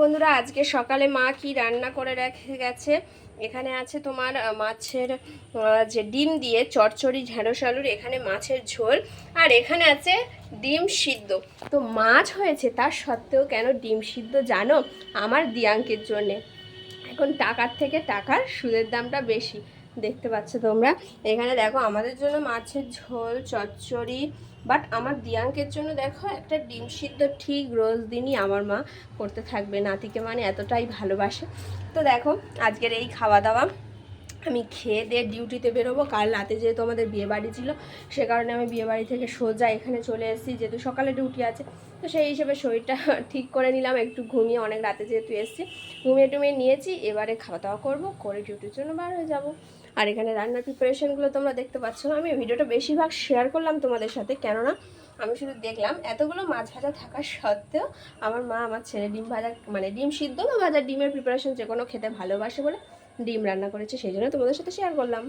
বন্ধুরা, আজকে সকালে মা কি রান্না করে রেখে গেছে? এখানে আছে তোমার মাছের যে ডিম দিয়ে চচ্চড়ি ঢেঁড়স আলুর এখানে মাছের ঝোল, আর এখানে আছে ডিম সিদ্ধ। তো মাছ হয়েছে, তার সত্ত্বেও কেন ডিম সিদ্ধ জানো? আমার দিয়াঙ্কের জন্যে। এখন টাকার থেকে টাকার সুদের দামটা বেশি। দেখতে পাচ্ছ তোমরা। এখানে দেখো, আমাদের জন্য মাছের ঝোল, চচ্চড়ি বাট আমার দিয়াঙ্কের জন্য দেখো একটা ডিম সিদ্ধ ঠিক রোজ দিনই আমার মা করতে থাকবে। নাতিকে মানে এতটাই ভালোবাসে। তো দেখো, আজকের এই খাওয়া দাওয়া আমি খেয়ে দিয়ে ডিউটিতে বেরোবো। কাল রাতে যেহেতু আমাদের বিয়ে বাড়ি ছিল, সে কারণে আমি বিয়ে বাড়ি থেকে সোজা এখানে চলে এসেছি, যেহেতু সকালে ডিউটি আছে। তো সেই হিসেবে শরীরটা ঠিক করে নিলাম, একটু ঘুমিয়ে অনেক রাতে যেহেতু এসেছি। ঘুমিয়ে টুমিয়ে নিয়েছি, এবারে খাওয়া দাওয়া করব, করে ডিউটির জন্য বার হয়ে যাব। আর এখানে রান্নার প্রিপারেশানগুলো তোমরা দেখতে পাচ্ছ না, আমি ভিডিওটা বেশিরভাগ শেয়ার করলাম তোমাদের সাথে, কেননা আমি শুধু দেখলাম, এতগুলো মাছ ভাজা থাকা সত্ত্বেও আমার মা আমার ছেলে ডিম ভাজা মানে ডিম সিদ্ধ বা ভাজা ডিমের প্রিপারেশন যে কোনো খেতে ভালোবাসে বলে ডিম রান্না করেছি সেই জন্য তোমাদের সাথে শেয়ার করলাম।